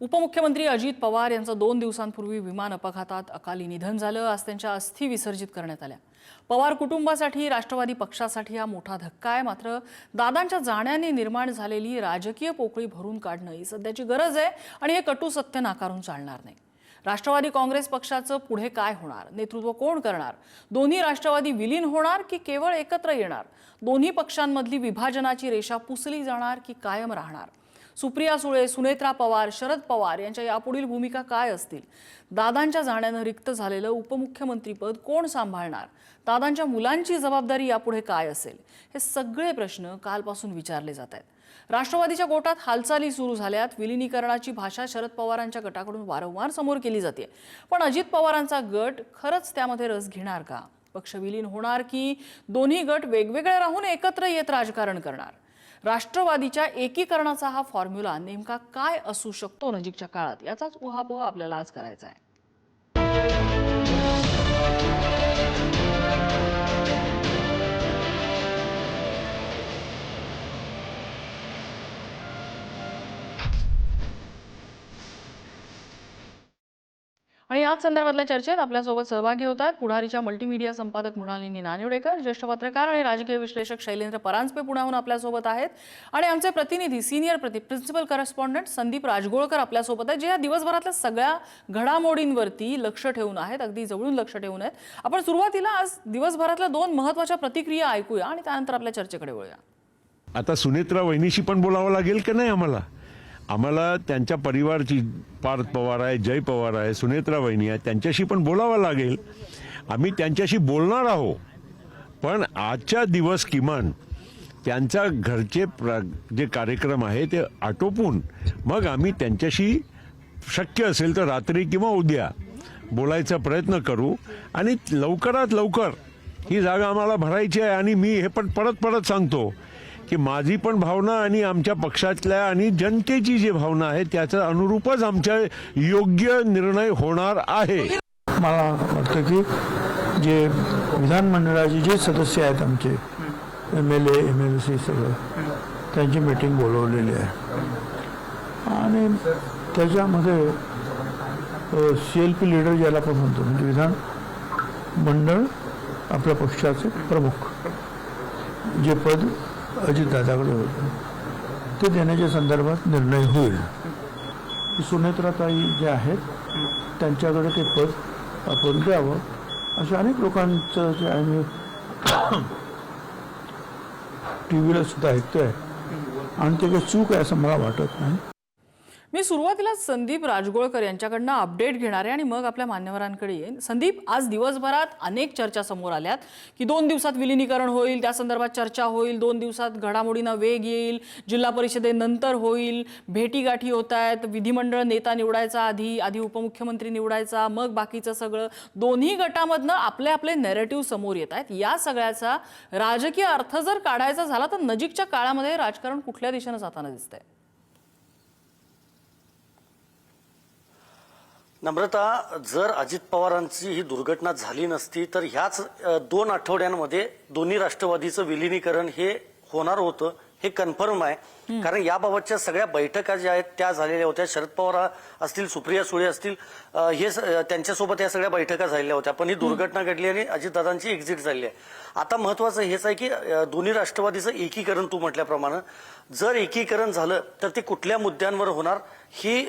उपमुख्यमंत्री अजित पवार यांचं दोन दिवसांपूर्वी विमान अपघातात अकाली निधन झालं. आज त्यांच्या अस्थी विसर्जित करण्यात आल्या. पवार कुटुंबासाठी राष्ट्रवादी पक्षासाठी हा मोठा धक्का आहे. मात्र दादांच्या जाण्याने निर्माण झालेली राजकीय पोकळी भरून काढणं ही सध्याची गरज आहे आणि हे कटू सत्य नाकारून चालणार नाही. राष्ट्रवादी काँग्रेस पक्षाचं पुढे काय होणार? नेतृत्व कोण करणार? दोन्ही राष्ट्रवादी विलीन होणार की केवळ एकत्र येणार? दोन्ही पक्षांमधली विभाजनाची रेषा पुसली जाणार की कायम राहणार? सुप्रिया सुळे सुनेत्रा पवार शरद पवार यांच्या यापुढील भूमिका काय असतील? दादांच्या जाण्यानं रिक्त झालेलं उपमुख्यमंत्रीपद कोण सांभाळणार? दादांच्या मुलांची जबाबदारी यापुढे काय असेल? हे सगळे प्रश्न कालपासून विचारले जात आहेत. राष्ट्रवादीच्या गोटात हालचाली सुरू झाल्यात. विलिनीकरणाची भाषा शरद पवारांच्या गटाकडून वारंवार समोर केली जाते. पण अजित पवारांचा गट खरंच त्यामध्ये रस घेणार का? पक्ष विलीन होणार की दोन्ही गट वेगवेगळे राहून एकत्र येत राजकारण करणार? राष्ट्रवादीच्या एकीकरणाचा हा फॉर्म्युला नेमका काय असू शकतो नजीकच्या काळात? याचाच उहापोह आपल्याला आज करायचा आहे. आणि याच संदर्भातल्या चर्चेत आपल्यासोबत सहभागी होत आहेत पुढारीच्या मल्टीमीडिया संपादक मृणालिनी नानिवडेकर ज्येष्ठ पत्रकार आणि राजकीय विश्लेषक शैलेंद्र परांजपे पुण्याहून आपल्यासोबत आहेत. आणि आमचे प्रतिनिधी सिनियर प्रति प्रिन्सिपल करस्पॉन्डंट संदीप राजगोळकर आपल्यासोबत आहेत जे या दिवसभरातल्या सगळ्या घडामोडींवरती लक्ष ठेवून आहेत अगदी जवळून लक्ष ठेवून आहेत. आपण सुरुवातीला आज दिवसभरातल्या दोन महत्त्वाच्या प्रतिक्रिया ऐकूया आणि त्यानंतर आपल्या चर्चेकडे वळूया. आता सुनेत्रा वहिनीशी पण बोलावं लागेल का नाही आम्हाला? आम्हाला त्यांच्या परिवारची पार्थ पवार आहे जय पवार आहे सुनेत्रा वहिनी आहे त्यांच्याशी पण बोलावं लागेल. आम्ही त्यांच्याशी बोलणार आहोत. पण आजच्या दिवस किमान त्यांचा घरचे प्र जे कार्यक्रम आहे ते आटोपून मग आम्ही त्यांच्याशी शक्य असेल तर रात्री किंवा उद्या बोलायचा प्रयत्न करू आणि लवकरात लवकर ही जागा आम्हाला भरायची आहे आणि मी हे पण परत परत सांगतो. की माझी पण भावना आणि आमच्या पक्षातल्या आणि जनतेची जी भावना आहे त्याचं अनुरूपच आमच्या योग्य निर्णय होणार आहे. मला वाटतं की जे विधानमंडळाचे जे सदस्य आहेत आमचे M L A M L C सगळं त्यांची मीटिंग बोलवलेली आहे. आणि त्याच्यामध्ये सी एल पी लिडर ज्याला आपण म्हणतो म्हणजे विधान मंडळ आपल्या पक्षाचे प्रमुख जे पद अजितदादाकडे होतं. ते देण्याच्या संदर्भात निर्णय होईल. सुनेत्राताई जे आहेत त्यांच्याकडे ते पद आपण द्यावं. अशा अनेक लोकांचं जे आम्ही टी व्हीला सुद्धा ऐकतोय. आणि ते काही चूक आहे असं मला वाटत नाही. मी सुरुवातीला संदीप राजगोळकर यांच्याकडनं अपडेट घेणार आहे आणि मग आपल्या मान्यवरांकडे येईन. संदीप आज दिवसभरात अनेक चर्चा समोर आल्यात की दोन दिवसात विलिनीकरण होईल त्या संदर्भात चर्चा होईल दोन दिवसात घडामोडींना वेग येईल जिल्हा परिषदेनंतर होईल भेटीगाठी होत आहेत विधिमंडळ नेता निवडायचा आधी आधी उपमुख्यमंत्री निवडायचा मग बाकीचं सगळं. दोन्ही गटामधनं आपले आपले नेरेटिव्ह समोर येत आहेत. या सगळ्याचा राजकीय अर्थ जर काढायचा झाला तर नजीकच्या काळामध्ये राजकारण कुठल्या दिशेनं जाताना दिसतंय? नम्रता जर अजित पवारांची ही दुर्घटना झाली नसती तर ह्याच दोन आठवड्यांमध्ये दोन्ही राष्ट्रवादीचं विलिनीकरण हे होणार होतं हे कन्फर्म आहे. कारण याबाबतच्या सगळ्या बैठका ज्या आहेत त्या झालेल्या होत्या. शरद पवार असतील सुप्रिया सुळे असतील हे त्यांच्यासोबत या सगळ्या बैठका झालेल्या होत्या. पण ही दुर्घटना घडली आणि अजितदादांची एक्झिट झाली आहे. आता महत्वाचं हेच आहे की दोन्ही राष्ट्रवादीचं एकीकरण तू म्हटल्याप्रमाणे जर एकीकरण झालं तर ते कुठल्या मुद्द्यांवर होणार ही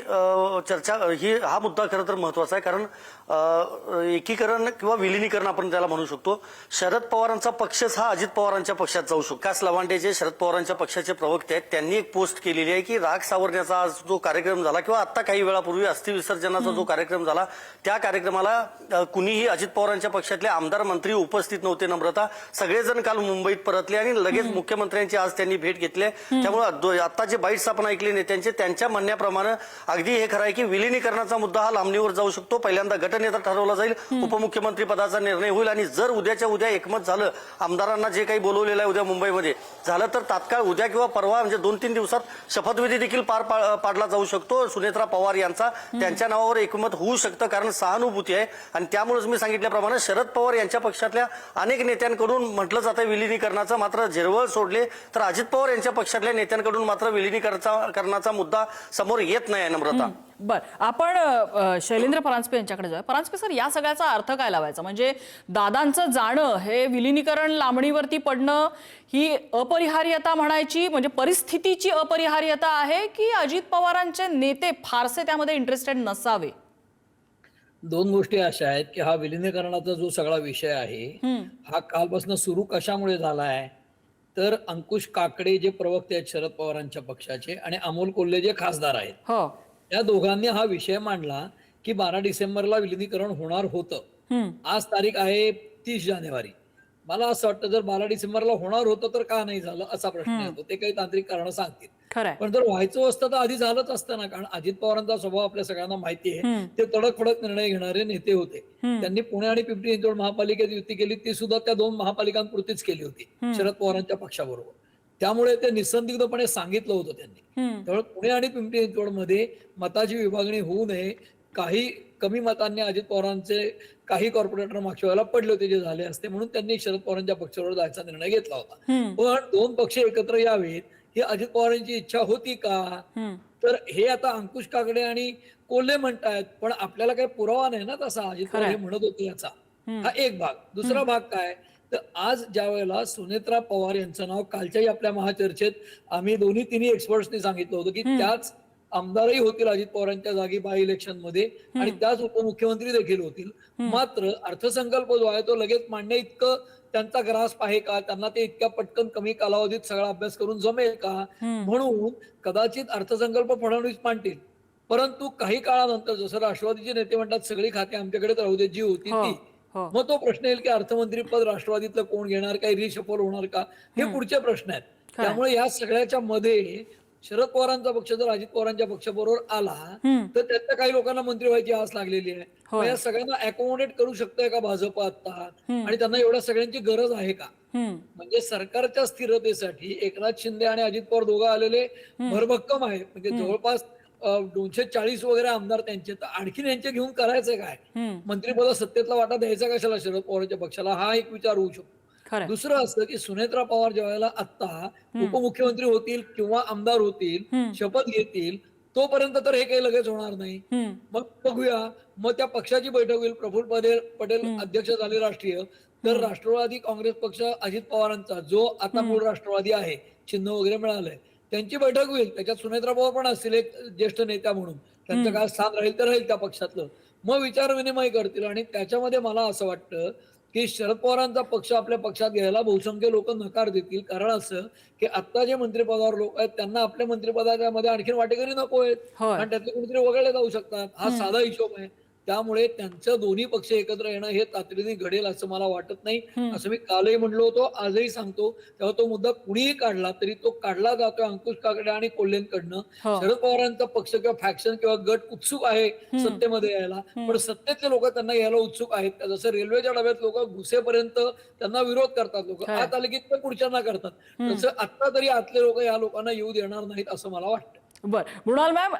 चर्चा ही हा मुद्दा खरं तर महत्त्वाचा आहे. कारण एकीकरण किंवा विलिनीकरण आपण त्याला म्हणू शकतो. शरद पवारांचा पक्षच हा अजित पवारांच्या पक्षात जाऊ शकतो. कास लवांडे जे शरद पवारांच्या पक्षाचे प्रवक्ते आहेत त्यांनी एक पोस्ट केलेली आहे की राग सावरण्याचा आज जो कार्यक्रम झाला किंवा आता काही वेळापूर्वी अस्थि विसर्जनाचा जो कार्यक्रम झाला त्या कार्यक्रमाला कुणीही अजित पवारांच्या पक्षातले आमदार मंत्री उपस्थित नव्हते नम्रता. सगळेजण काल मुंबईत परतले आणि लगेच मुख्यमंत्र्यांची आज त्यांनी भेट घेतली. त्यामुळे आता जे बाईट्स आपण ऐकले नेत्यांचे त्यांच्या म्हणण्याप्रमाणे अगदी हे खरं आहे की विलिनीकरणाचा मुद्दा हा लांबणीवर जाऊ शकतो. पहिल्यांदा गटनेता ठरवला जाईल. उपमुख्यमंत्री पदाचा निर्णय होईल आणि जर उद्याच्या उद्या एकमत झालं आमदारांना जे काही बोलवलेलं आहे उद्या मुंबईमध्ये झालं तर तात्काळ उद्या किंवा परवा म्हणजे दोन दोन तीन दिवसात शपथविधी देखील पार पा- पाडला जाऊ शकतो. सुनेत्रा पवार यांचा त्यांच्या नावावर एकमत होऊ शकतं कारण सहानुभूती आहे. आणि त्यामुळेच मी सांगितल्याप्रमाणे शरद पवार यांच्या पक्षातल्या अनेक नेत्यांकडून म्हटलं जातं विलिनीकरणाचं मात्र झिरवळ सोडले. तर अजित पवार यांच्या पक्षातल्या नेत्यांकडून मात्र विलिनीकरणाचा मुद्दा समोर येत नाही आहे नम्रता. बर आपण अ, शैलेंद्र परांजपे यांच्याकडे जाऊया. परांजपे सर या सगळ्याचा अर्थ काय लावायचा? म्हणजे दादांचं जाणं हे विलिनीकरण लांबणीवरती पडणं ही अपरिहार्यता म्हणायची म्हणजे परिस्थितीची अपरिहार्यता आहे की अजित पवारांचे नेते फारसे त्यामध्ये इंटरेस्टेड नसावे? दोन गोष्टी अशा आहेत की हा विलिनीकरणाचा जो सगळा विषय आहे हा कालपासून सुरू कशामुळे झाला आहे? तर अंकुश काकडे जे प्रवक्ते आहेत शरद पवारांच्या पक्षाचे आणि अमोल कोल्हे जे खासदार आहेत हो. या दोघांनी हा विषय मांडला की बारा डिसेंबरला विलिनीकरण होणार होतं. आज तारीख आहे तीस जानेवारी. मला असं वाटतं जर बारा डिसेंबरला होणार होतं तर का नाही झालं असा प्रश्न येतो. ते काही तांत्रिक कारण सांगतील. पण जर व्हायचं असतं तर आधी झालंच असतं ना. कारण अजित पवारांचा स्वभाव आपल्या सगळ्यांना माहिती आहे. ते तडक फडक निर्णय घेणारे नेते होते. त्यांनी पुणे आणि पिंपरी चिंचवड महापालिकेत युती केली. ती सुद्धा त्या दोन महापालिकांपुरतीच केली होती. शरद पवारांच्या पक्षाबरोबर. त्यामुळे ते निसंदिग्धपणे सांगितलं होतं त्यांनी. त्यामुळे पुणे आणि पिंपरी चिंचवडमध्ये मताची विभागणी होऊ नये. काही कमी मतांनी अजित पवारांचे काही कॉर्पोरेटर मागच्या वेळेला पडले होते जे झाले असते म्हणून त्यांनी शरद पवारांच्या पक्षावर जायचा निर्णय घेतला होता. पण दोन पक्ष एकत्र यावेत ही अजित पवारांची इच्छा होती का. तर हे आता अंकुश काकडे आणि कोल्हे म्हणतायत पण आपल्याला काही पुरावा नाही ना तसा अजित पवार हे म्हणत होते याचा. हा एक भाग. दुसरा भाग काय? तर आज ज्या वेळेला सुनेत्रा पवार यांचं नाव कालच्याही आपल्या महाचर्चेत आम्ही दोन्ही तिन्ही एक्सपर्ट्सनी सांगितलं होतं की त्याच आमदारही होतील अजित पवारांच्या जागी बाय इलेक्शनमध्ये आणि त्याच उपमुख्यमंत्री देखील होतील. मात्र अर्थसंकल्प जो आहे तो लगेच मांडणे इतकं त्यांचा ग्रास्प आहे का? त्यांना ते इतक्या पटकन कमी कालावधीत सगळा अभ्यास करून जमेल का? म्हणून कदाचित अर्थसंकल्प फडणवीस मांडतील. परंतु काही काळानंतर जसं राष्ट्रवादीचे नेते म्हणतात सगळी खाती आमच्याकडे राहू दे जी होती हो, ती. मग तो प्रश्न येईल की अर्थमंत्री पद राष्ट्रवादीतलं कोण घेणार काही रिशफल होणार का? हे पुढचे प्रश्न आहेत. त्यामुळे या सगळ्याच्या मध्ये शरद पवारांचा पक्ष जर अजित पवारांच्या पक्षाबरोबर आला. तर त्यातल्या काही लोकांना मंत्री व्हायची आस लागलेली आहे. या सगळ्यांना अकोमोडेट करू शकतोय का भाजप आता? आणि त्यांना एवढ्या सगळ्यांची गरज आहे का. म्हणजे सरकारच्या स्थिरतेसाठी एकनाथ शिंदे आणि अजित पवार दोघं आलेले भरभक्कम आहे. म्हणजे जवळपास दोनशे चाळीस वगैरे आमदार त्यांचे. तर आणखीन यांचे घेऊन करायचं काय. मंत्रिपद सत्तेतला वाटा द्यायचा कशाला शरद पवारांच्या पक्षाला? हा एक विचार होऊ शकतो. दुसरं असं की सुनेत्रा पवार ज्या वेळेला आता उपमुख्यमंत्री होतील किंवा आमदार होतील शपथ घेतील तोपर्यंत तर हे काही लगेच होणार नाही. मग बघूया. मग त्या पक्षाची बैठक होईल. प्रफुल्ल पटेल पटेल अध्यक्ष झाले राष्ट्रीय. तर राष्ट्रवादी काँग्रेस पक्ष अजित पवारांचा जो आता मूळ राष्ट्रवादी आहे चिन्ह वगैरे मिळालंय. त्यांची बैठक होईल. त्याच्यात सुनेत्रा पवार पण असतील एक ज्येष्ठ नेत्या म्हणून. त्यांचं काय स्थान राहील तर राहील त्या पक्षातलं. मग विचार विनिमय करतील आणि त्याच्यामध्ये मला असं वाटतं की शरद पवारांचा पक्ष आपल्या पक्षात घ्यायला बहुसंख्य लोक नकार देतील. कारण असं की आता जे मंत्रिपदावर लोक आहेत त्यांना आपल्या मंत्रिपदाच्या मध्ये आणखीन वाटेकरी नको आहेत. कारण त्यातले कोणीतरी वगळले जाऊ शकतात. हा साधा हिशोब आहे. त्यामुळे त्यांचं दोन्ही पक्ष एकत्र येणं हे तातडीने घडेल असं मला वाटत नाही. असं मी कालही म्हणलो होतो आजही सांगतो. तेव्हा तो मुद्दा कुणीही काढला तरी तो काढला जातोय अंकुश काकडे आणि कोल्हेंकडनं. हो. शरद पवारांचा पक्ष किंवा फॅक्शन किंवा गट उत्सुक आहे सत्तेमध्ये यायला. पण सत्तेतले लोक त्यांना यायला उत्सुक आहेत. जसं रेल्वेच्या डब्यात लोक घुसेपर्यंत त्यांना विरोध करतात लोक. आत आले की ते पुढच्यांना करतात. तसं आता तरी आतले लोक या लोकांना येऊ देणार नाहीत असं मला वाटतं. बर. मृणाल मॅम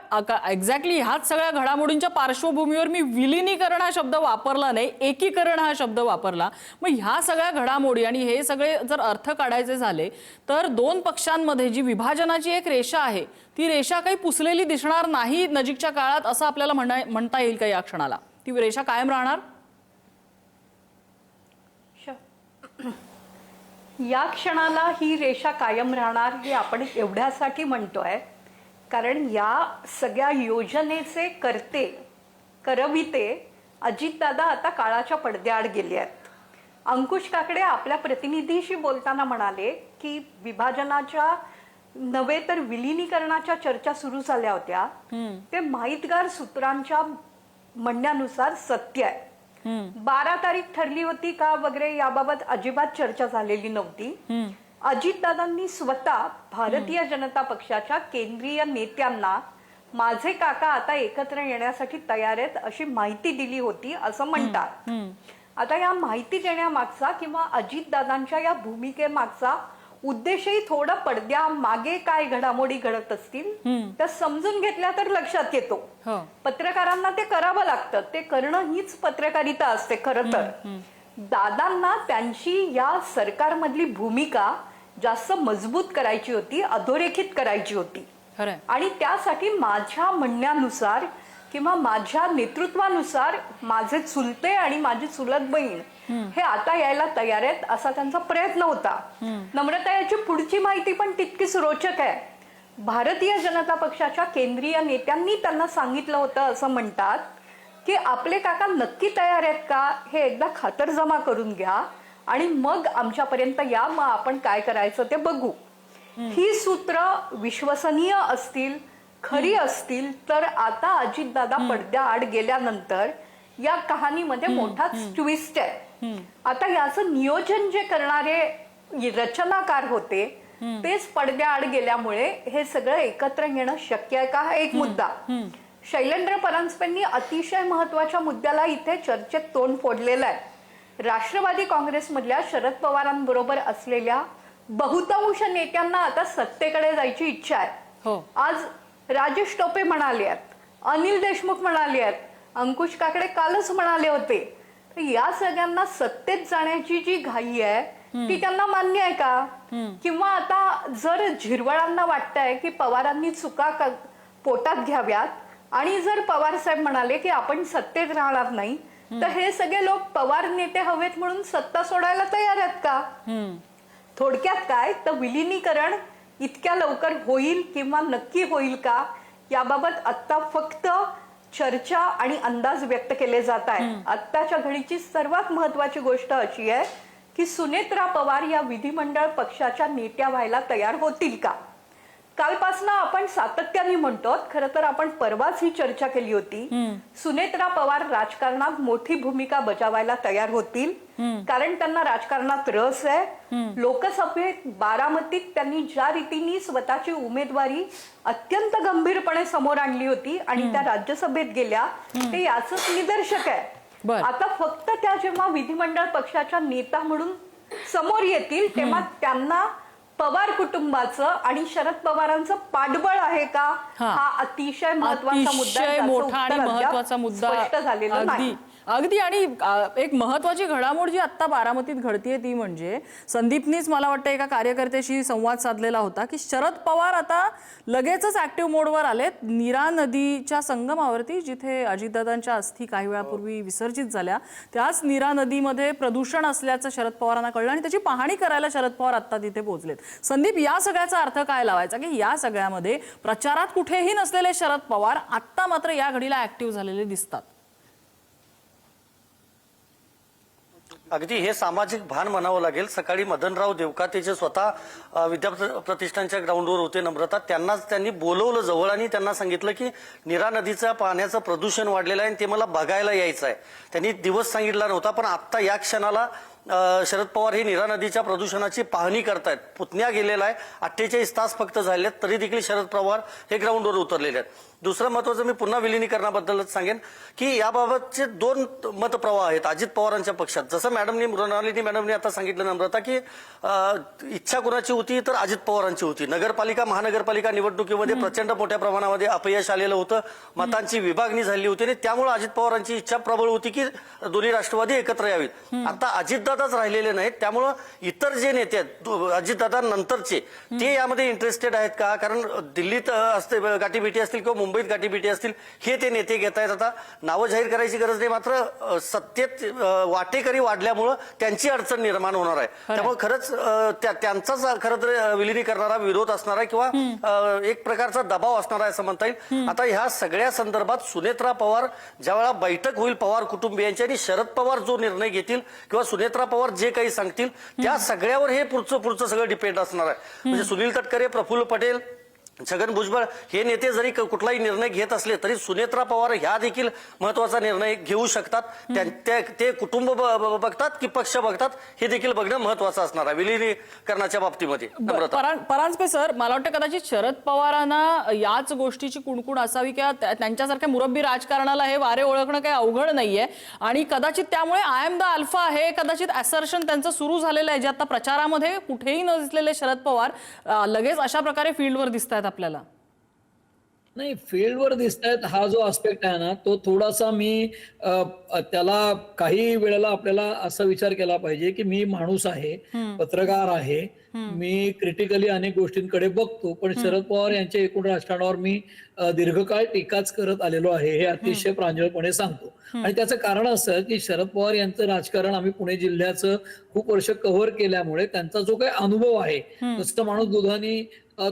एक्झॅक्टली ह्याच सगळ्या घडामोडींच्या पार्श्वभूमीवर मी विलिनीकरण हा शब्द वापरला नाही एकीकरण हा शब्द वापरला. मग ह्या सगळ्या घडामोडी आणि हे सगळे जर अर्थ काढायचे झाले तर दोन पक्षांमध्ये जी विभाजनाची एक रेषा आहे ती रेषा काही पुसलेली दिसणार नाही नजीकच्या काळात असं आपल्याला म्हणा म्हणता येईल का या क्षणाला? ती रेषा कायम राहणार? या क्षणाला ही रेषा कायम राहणार हे आपण एवढ्यासाठी म्हणतोय कारण या सगळ्या योजनेचे करते करविते अजितदादा आता काळाच्या पडद्याआड गेले आहेत. अंकुश काकडे आपल्या प्रतिनिधीशी बोलताना म्हणाले की विभाजनाच्या नव्हे तर विलिनीकरणाच्या चर्चा सुरू झाल्या होत्या. ते माहितगार सूत्रांच्या म्हणण्यानुसार सत्य आहे. बारा तारीख ठरली होती का वगैरे याबाबत अजिबात चर्चा झालेली नव्हती. अजितदादांनी स्वतः भारतीय जनता पक्षाच्या केंद्रीय नेत्यांना माझे काका आता एकत्र येण्यासाठी तयार आहेत अशी माहिती दिली होती असं म्हणतात. आता या माहिती देण्यामागचा किंवा अजितदादांच्या या भूमिकेमागचा उद्देशही थोडं पडद्या मागे काय घडामोडी घडत असतील तर समजून घेतल्या तर लक्षात येतो. हो. पत्रकारांना ते करावं लागतं. ते करणं हीच पत्रकारिता असते खरं तर. दादांना त्यांची या सरकारमधली भूमिका जास्त मजबूत करायची होती अधोरेखित करायची होती. आणि त्यासाठी माझ्या म्हणण्यानुसार किंवा माझ्या नेतृत्वानुसार माझे चुलते आणि माझी चुलत बहीण हे आता यायला तयार आहेत असा त्यांचा प्रयत्न होता. नम्रता याची पुढची माहिती पण तितकीच रोचक आहे. भारतीय जनता पक्षाच्या केंद्रीय नेत्यांनी त्यांना सांगितलं होतं असं म्हणतात की आपले काका नक्की तयार आहेत का हे एकदा खातरजमा करून घ्या. आणि मग आमच्यापर्यंत या मग आपण काय करायचं ते बघू. ही सूत्र विश्वसनीय असतील खरी असतील तर आता अजितदादा पडद्याआड गेल्यानंतर या कहाणीमध्ये मोठाच ट्विस्ट आहे. आता याचं नियोजन जे करणारे रचनाकार होते तेच पडद्याआड गेल्यामुळे हे सगळं एकत्र येणं शक्य आहे का? हा एक मुद्दा. शैलेंद्र परांजपेंनी अतिशय महत्त्वाच्या मुद्द्याला इथे चर्चेत तोंड फोडलेलं आहे. राष्ट्रवादी काँग्रेसमधल्या शरद पवारांबरोबर असलेल्या बहुतांश नेत्यांना आता सत्तेकडे जायची इच्छा आहे. हो. आज राजेश टोपे म्हणाले आहेत अनिल देशमुख म्हणाले आहेत अंकुश काकडे कालच म्हणाले होते. तर या सगळ्यांना सत्तेत जाण्याची जी घाई आहे ती त्यांना मान्य आहे का? किंवा आता जर झिरवळांना वाटतंय की पवारांनी चुका पोटात घ्याव्यात आणि जर पवार साहेब म्हणाले की आपण सत्तेत राहणार नाही तर हे सगळे लोक पवार नेते हवेत म्हणून सत्ता सोडायला तयार आहेत का? थोडक्यात काय? तर विलिनीकरण इतक्या लवकर होईल किंवा नक्की होईल का? याबाबत आता फक्त चर्चा आणि अंदाज व्यक्त केले जात आहे आत्ताच्या घडीची सर्वात महत्वाची गोष्ट अशी आहे की सुनेत्रा पवार या विधिमंडळ पक्षाच्या नेत्या व्हायला तयार होतील का? कालपासनं आपण सातत्याने म्हणतो खर तर आपण परवाच ही चर्चा केली होती. सुनेत्रा पवार राजकारणात मोठी भूमिका बजावायला तयार होतील. कारण त्यांना राजकारणात रस आहे. लोकसभेत बारामतीत त्यांनी ज्या रीतीने स्वतःची उमेदवारी अत्यंत गंभीरपणे समोर आणली होती आणि त्या राज्यसभेत गेल्या ते याच निदर्शक आहे. आता फक्त त्या जेव्हा विधिमंडळ पक्षाच्या नेता म्हणून समोर येतील तेव्हा त्यांना पवार कुटुंबाचं आणि शरद पवारांचं पाठबळ आहे का? हा. अतिशय महत्त्वाचा मुद्दा मोठा आणि महत्त्वाचा मुद्दा स्पष्ट झालेलं नाही. अगदी आणि एक महत्वाची घडामोड जी आता बारामतीत घडतीये ती म्हणजे संदीपनीच मला वाटतं एका कार्यकर्त्याशी संवाद साधलेला होता की शरद पवार आता लगेचच ऍक्टिव्ह मोडवर आलेत. नीरा नदीच्या संगमावरती जिथे अजितदादांच्या अस्थी काही वेळापूर्वी विसर्जित झाल्या त्याच नीरा नदीमध्ये प्रदूषण असल्याचं शरद पवारांना कळलं आणि त्याची पाहणी करायला शरद पवार आता तिथे पोहोचलेत. संदीप या सगळ्याचा अर्थ काय लावायचा? की या सगळ्यामध्ये प्रचारात कुठेही नसलेले शरद पवार आत्ता मात्र या घडीला ऍक्टिव्ह झालेले दिसतात. अगदी हे सामाजिक भान म्हणावं लागेल. सकाळी मदनराव देवकाते जे स्वतः विद्या प्रतिष्ठानच्या ग्राउंडवर होते नम्रता त्यांनाच त्यांनी बोलवलं जवळ आणि त्यांना सांगितलं की निरा नदीचं पाण्याचं प्रदूषण वाढलेलं आहे आणि ते मला बघायला यायचं आहे त्यांनी दिवस सांगितला नव्हता पण आत्ता या क्षणाला शरद पवार हे निरा नदीच्या प्रदूषणाची पाहणी करतायत. पुतण्या गेलेला आहे अठ्ठेचाळीस तास फक्त झाले आहेत तरी देखील शरद पवार हे ग्राउंडवर उतरलेले आहेत. दुसरं महत्वाचं मी पुन्हा विलिनीकरणाबद्दलच सांगेन की याबाबतचे दोन मतप्रवाह आहेत अजित पवारांच्या पक्षात. जसं मॅडमनी मृणालिनी मॅडमनी आता सांगितलं नम्रता की इच्छा कोणाची होती तर अजित पवारांची होती. नगरपालिका महानगरपालिका निवडणुकीमध्ये प्रचंड मोठ्या प्रमाणामध्ये अपयश आलेलं होतं. मतांची विभागणी झाली होती आणि त्यामुळे अजित पवारांची इच्छा प्रबळ होती की दोन्ही राष्ट्रवादी एकत्र यावीत. आता अजितदादाच राहिलेले नाहीत. त्यामुळं इतर जे नेते आहेत अजितदादा नंतरचे ते यामध्ये इंटरेस्टेड आहेत का? कारण दिल्लीत असते गाठीभेटी असतील किंवा मुंबईत गाठीभेटी असतील हे ते नेते घेत आहेत. आता नावं जाहीर करायची गरज नाही मात्र सत्तेत वाटेकरी वाढल्यामुळं त्यांची अडचण निर्माण होणार आहे. त्यामुळे खरंच त्यांचाच खरं तर अ, विलिनी करणारा विरोध असणार आहे किंवा एक प्रकारचा दबाव असणार आहे असं म्हणता येईल. आता ह्या सगळ्या संदर्भात सुनेत्रा पवार ज्यावेळेला बैठक होईल पवार कुटुंबियांची आणि शरद पवार जो निर्णय घेतील किंवा सुनेत्रा पवार जे काही सांगतील त्या सगळ्यावर हे पुढचं पुढचं सगळं डिपेंड असणार आहे. म्हणजे सुनील तटकरे प्रफुल्ल पटेल छगन भुजबळ हे नेते जरी कुठलाही निर्णय घेत असले तरी सुनेत्रा पवार ह्या देखील महत्त्वाचा निर्णय घेऊ शकतात. ते कुटुंब बघतात की पक्ष बघतात हे देखील बघणं महत्वाचं असणार आहे विलिनीकरणाच्या बाबतीमध्ये. परांजपे सर मला वाटतं कदाचित शरद पवारांना याच गोष्टीची कुणकुण असावी किंवा त्या- त्यांच्यासारख्या मुरब्बी राजकारणाला हे वारे ओळखणं काही अवघड नाहीये. आणि कदाचित त्यामुळे आय एम द अल्फा हे कदाचित असर्शन त्यांचं सुरू झालेलं आहे जे आता प्रचारामध्ये कुठेही न दिसलेले शरद पवार लगेच अशा प्रकारे फील्डवर दिसत आहेत आपल्याला. नाही फील्डवर दिसत आहेत हा जो आस्पेक्ट आहे ना तो थोडासा मी त्याला काही वेळेला आपल्याला असा विचार केला पाहिजे की मी माणूस आहे पत्रकार आहे मी क्रिटिकली अनेक गोष्टींकडे बघतो पण शरद पवार यांच्या एकूण राजकारणावर मी दीर्घकाळ टीकाच करत आलेलो आहे हे अतिशय प्रांजळपणे सांगतो. आणि त्याचं कारण असं की शरद पवार यांचं राजकारण आम्ही पुणे जिल्ह्याचं खूप वर्ष कव्हर केल्यामुळे त्यांचा जो काही अनुभव आहे जसं माणूस दुधाने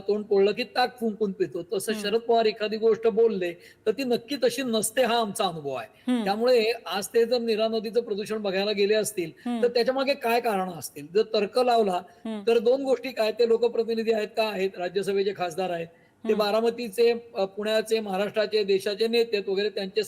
तोंड पोळलं की ताक फुंकून पितो. तसं शरद पवार एखादी गोष्ट बोलले तर ती नक्की तशी नसते हा आमचा अनुभव आहे. त्यामुळे आज ते जर निरा नदीचं प्रदूषण बघायला गेले असतील तर त्याच्यामागे काय कारण असतील? जर तर्क लावला तर दोन गोष्टी काय? ते लोकप्रतिनिधी आहेत का? आहेत. राज्यसभेचे खासदार आहेत. ते बारामतीचे पुण्याचे महाराष्ट्राचे देशाचे नेते वगैरे त्यांचे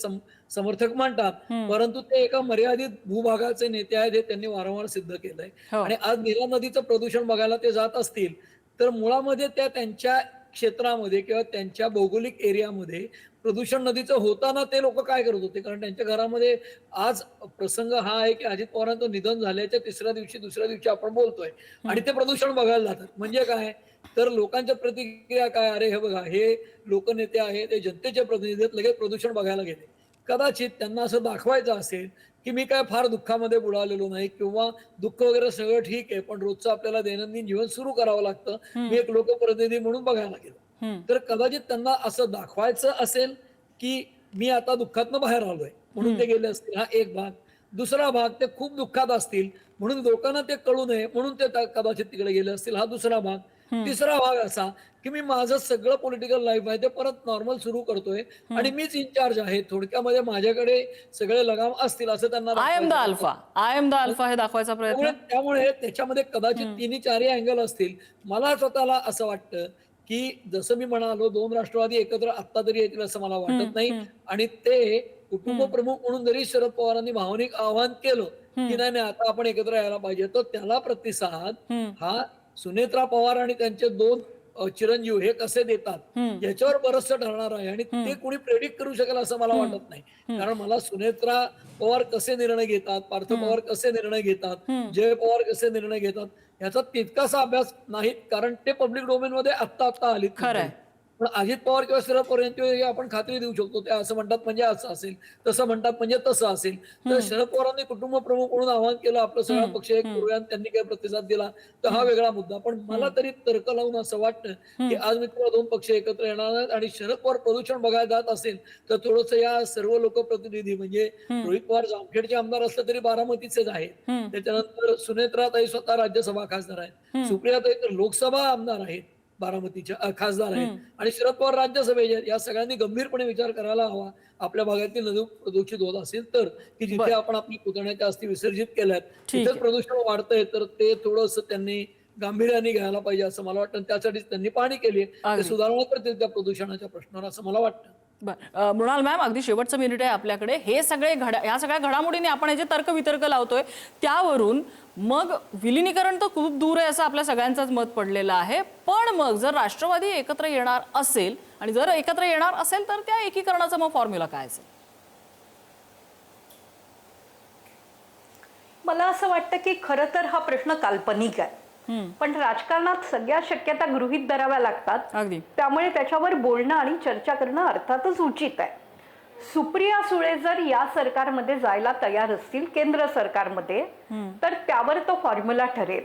समर्थक मांडतात. परंतु ते एका मर्यादित भूभागाचे नेते आहेत हे त्यांनी वारंवार सिद्ध केलंय. हो. आणि आज नीरा नदीचं प्रदूषण बघायला ते जात असतील तर मुळामध्ये त्या त्यांच्या क्षेत्रामध्ये किंवा त्यांच्या भौगोलिक एरियामध्ये प्रदूषण नदीचं होताना ते लोक काय करत होते? कारण त्यांच्या घरामध्ये आज प्रसंग हा आहे की अजित पवारांचं निधन झाल्याच्या तिसऱ्या दिवशी दुसऱ्या दिवशी आपण बोलतोय. आणि ते प्रदूषण बघायला जातात. म्हणजे काय? तर लोकांच्या प्रतिक्रिया काय? अरे हे बघा हे लोकनेते आहेत ते जनतेचे प्रतिनिधी आहेत लगेच प्रदूषण बघायला गेले. कदाचित त्यांना असं दाखवायचं असेल की मी काय फार दुःखामध्ये बुडालेलो नाही किंवा दुःख वगैरे सगळं ठीक आहे पण रोजचं आपल्याला दैनंदिन जीवन सुरू करावं लागतं. मी एक लोकप्रतिनिधी म्हणून बघायला गेलो. तर कदाचित त्यांना असं दाखवायचं असेल की मी आता दुःखातनं बाहेर आलोय. म्हणून ते गेले असतील. हा एक भाग. दुसरा भाग ते खूप दुःखात असतील. म्हणून लोकांना ते कळू नये. म्हणून ते कदाचित तिकडे गेले असतील. हा दुसरा भाग. तिसरा भाग असा की मी माझं सगळं पॉलिटिकल लाईफ आहे ते परत नॉर्मल सुरू करतोय. आणि मीच इन्चार्ज आहे. थोडक्यामध्ये माझ्याकडे सगळे लगाम असतील असं त्यांना I am the alpha I am the alpha हे दाखवायचा प्रयत्न. त्यामुळे त्यामुळे त्याच्यामध्ये कदाचित तिन्ही चारही अँगल असतील. मला स्वतःला असं वाटतं की जसं मी म्हणालो दोन राष्ट्रवादी एकत्र आत्ता तरी येतील असं मला वाटत नाही. आणि ते कुटुंब प्रमुख म्हणून जरी शरद पवारांनी भावनिक आवाहन केलं की नाही नाही आता आपण एकत्र यायला पाहिजे तर त्याला प्रतिसाद हा सुनेत्रा पवार आणि त्यांचे दोन चिरंजीव हे कसे देतात याच्यावर बरचस ठरणार आहे आणि ते कोणी प्रेडिक्ट करू शकेल असं मला वाटत नाही. कारण मला सुनेत्रा पवार कसे निर्णय घेतात पार्थ पवार कसे निर्णय घेतात जय पवार कसे निर्णय घेतात याचा तितकासा अभ्यास नाही कारण ते पब्लिक डोमेन मध्ये आत्ता आत्ता आलीत. खरंय. पण अजित पवार किंवा शरद पवार यांची आपण खात्री देऊ शकतो. ते असं म्हणतात म्हणजे असं असेल तसं म्हणतात म्हणजे तसं असेल. तर शरद पवारांनी कुटुंब प्रमुख म्हणून आवाहन केलं आपलं सगळा पक्ष एक करूया त्यांनी काय प्रतिसाद दिला. तर हा वेगळा मुद्दा. पण मला तरी तर्क लावून असं वाटतं की आज मित्र दोन पक्ष एकत्र येणार आहेत आणि शरद पवार प्रदूषण बघायला जात असेल तर थोडस या सर्व लोकप्रतिनिधी म्हणजे रोहित पवार जामखेडचे आमदार असले तरी बारामतीचेच आहेत. त्याच्यानंतर सुनेत्राताई स्वतः राज्यसभा खासदार आहेत. सुप्रियाताई तर लोकसभा आमदार आहेत. बारामतीच्या खासदार आहेत. आणि शरद पवार राज्यसभेचे. या सगळ्यांनी गंभीरपणे विचार करायला हवा. आपल्या भागातील नदी प्रदूषित होत असेल तर की जिथे आपण आपली पुतण्याच्या अस्थी विसर्जित केल्यात तिथेच प्रदूषण वाढतंय तर ते थोडस त्यांनी गांभीर्याने घ्यायला पाहिजे असं मला वाटतं. त्यासाठीच त्यांनी पाणी केली ते. सुधारणा करतील त्या प्रदूषणाच्या प्रश्नावर असं मला वाटतं. बरं. मृणाल मॅम अगदी शेवटचं मिनिट आहे आपल्याकडे. हे सगळे घडा ह्या सगळ्या घडामोडीने आपण हे जे तर्कवितर्क लावतोय त्यावरून मग विलिनीकरण तर खूप दूर आहे असं आपल्या सगळ्यांचंच मत पडलेलं आहे. पण मग जर राष्ट्रवादी एकत्र येणार असेल आणि जर एकत्र येणार असेल तर त्या एकीकरणाचा मग फॉर्म्युला काय असेल? मला असं वाटतं की खरं तर हा प्रश्न काल्पनिक आहे. पण राजकारणात सगळ्या शक्यता गृहीत धराव्या लागतात. त्यामुळे त्याच्यावर बोलणं आणि चर्चा करणं अर्थातच उचित आहे. सुप्रिया सुळे जर या सरकारमध्ये जायला तयार असतील केंद्र सरकारमध्ये तर त्यावर तो फॉर्म्युला ठरेल.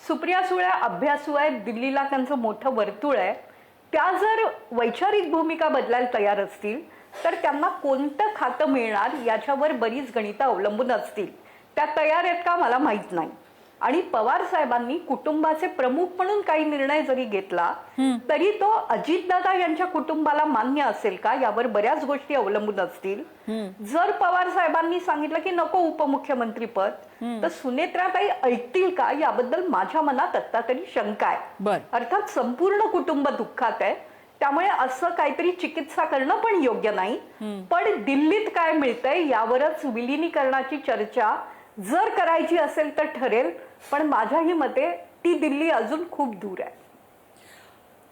सुप्रिया सुळे अभ्यासू आहेत दिल्लीला त्यांचं मोठं वर्तुळ आहे. त्या जर वैचारिक भूमिका बदलायला तयार असतील तर त्यांना कोणतं खातं मिळणार याच्यावर बरीच गणितं अवलंबून असतील. त्या तयार आहेत का मला माहीत नाही. आणि पवार साहेबांनी कुटुंबाचे प्रमुख म्हणून काही निर्णय जरी घेतला तरी तो अजितदादा यांच्या कुटुंबाला मान्य असेल का? यावर बऱ्याच गोष्टी अवलंबून असतील. जर पवार साहेबांनी सांगितलं की नको उपमुख्यमंत्री पद तर सुनेत्राताई ऐकतील का? याबद्दल माझ्या मनात आत्ता तरी शंका आहे. अर्थात संपूर्ण कुटुंब दुःखात आहे. त्यामुळे असं काहीतरी चिकित्सा करणं पण योग्य नाही. पण दिल्लीत काय मिळतंय यावरच विलिनीकरणाची चर्चा जर करायची असेल तर ठरेल पण माझ्याही मते ती दिल्ली अजून खूप दूर आहे.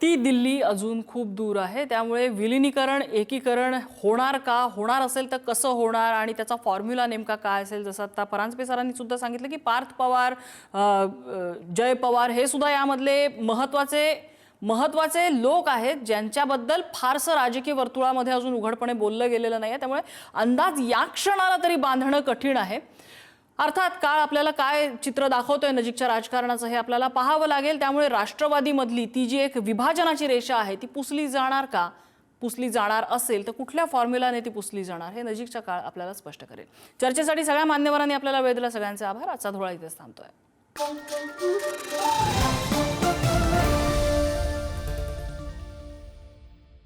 ती दिल्ली अजून खूप दूर आहे. त्यामुळे विलिनीकरण एकीकरण होणार का? होणार असेल तर कसं होणार? आणि त्याचा फॉर्म्युला नेमका काय असेल? जसं आता परांजपे सरांनी सुद्धा सांगितलं की पार्थ पवार जय पवार हे सुद्धा यामधले महत्त्वाचे महत्त्वाचे लोक आहेत ज्यांच्याबद्दल फारसं राजकीय वर्तुळामध्ये अजून उघडपणे बोललं गेलेलं नाही आहे त्यामुळे अंदाज या क्षणाला तरी बांधणं कठीण आहे. अर्थात काळ आपल्याला काय चित्र दाखवतोय नजीकच्या राजकारणाचं हे आपल्याला पाहावं लागेल. त्यामुळे राष्ट्रवादीमधली ती जी एक विभाजनाची रेषा आहे ती पुसली जाणार का? पुसली जाणार असेल तर कुठल्या फॉर्म्युलाने ती पुसली जाणार हे नजीकच्या काळ आपल्याला स्पष्ट करेल. चर्चेसाठी सगळ्या मान्यवरांनी आपल्याला वेळ दिला सगळ्यांचे आभार. आजचा धोळा इथेच थांबतोय.